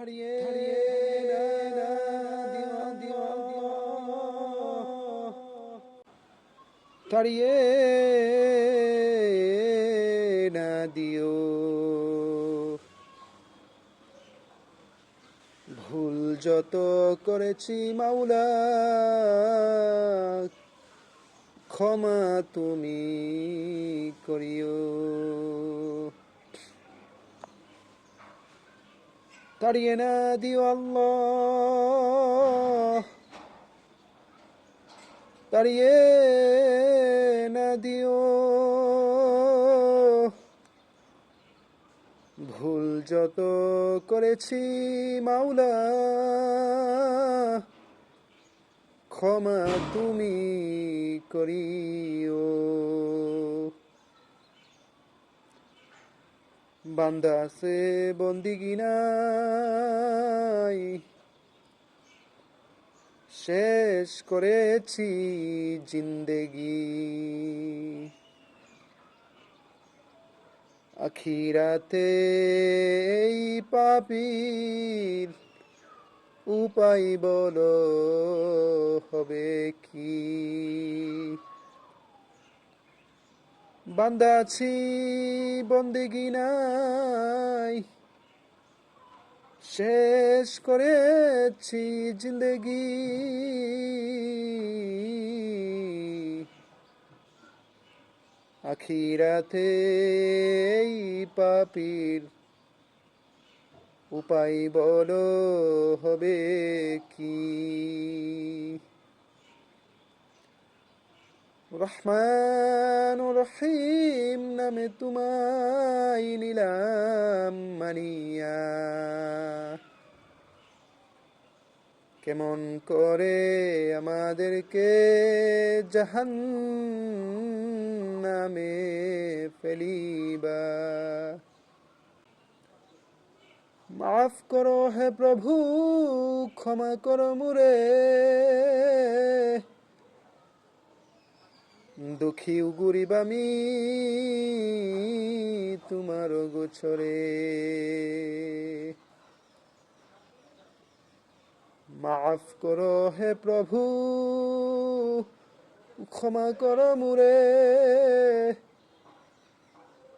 দিও, তাড়িয়ে না দিও। ভুল যত করেছি মাওলা ক্ষমা তুমি করিও। তাড়িয়ে না দিও আল্লাহ না দিও ভুল যত করেছি মাওলা ক্ষমা তুমি করিও। বান্দা সে বন্দিগি নাই? শেষ করেছি জিন্দেগি। আখিরাতে এই পাপির উপায় বলো হবে কি? বান্দা আছি বন্দিগি নাই। শেষ করেছি জিন্দগি। আখিরাতে এই পাপির উপায় বলো হবে কি? রহমান রহিম নামে তোমায় নিলাম মানিয়া কেমন করে আমাদেরকে জাহান নামে ফেলিবা। মাফ করো হে প্রভু, ক্ষমা করো মুরে। দুঃখী গরিব আমি তোমার গোছরে। মাফ করো হে প্রভু, ক্ষমা করো মুরে।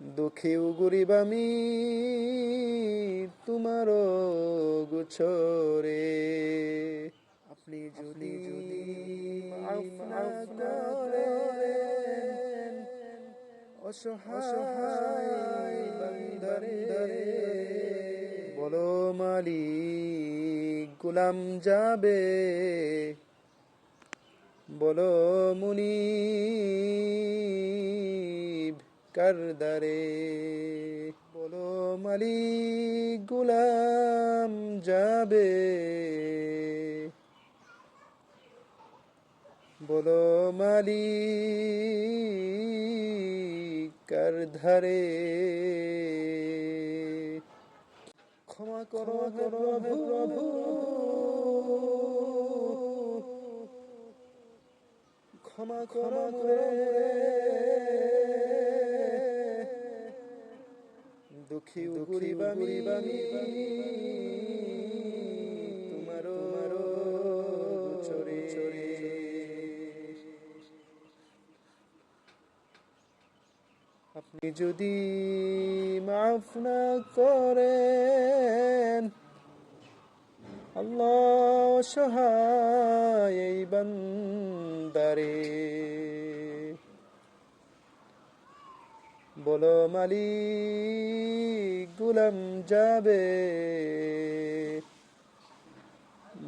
দুঃখী গরিব আমি তোমার গোছরে। অসহায় বান্দারে বলো মালিক, গোলাম যাবে। বলো মুনিব কারদারে বলো মালি গোলাম যাবে। বলো মালিক কার ধারে। ক্ষমা করো হে প্রভু। ক্ষমা করো রে দুঃখী গরিব আমি তোমারো চরে। চরে। যদি মাফ না করেন, আল্লাহ সহায় এই বান্দারে। বলো মালিক, গুলাম যাবে।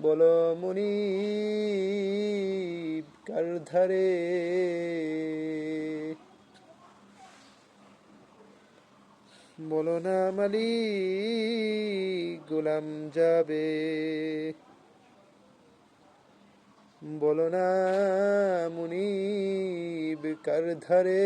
বলো মুনিব, কার ধারে? বলো মালি গোলাম যাবে। বলো না মুনিব কার ধারে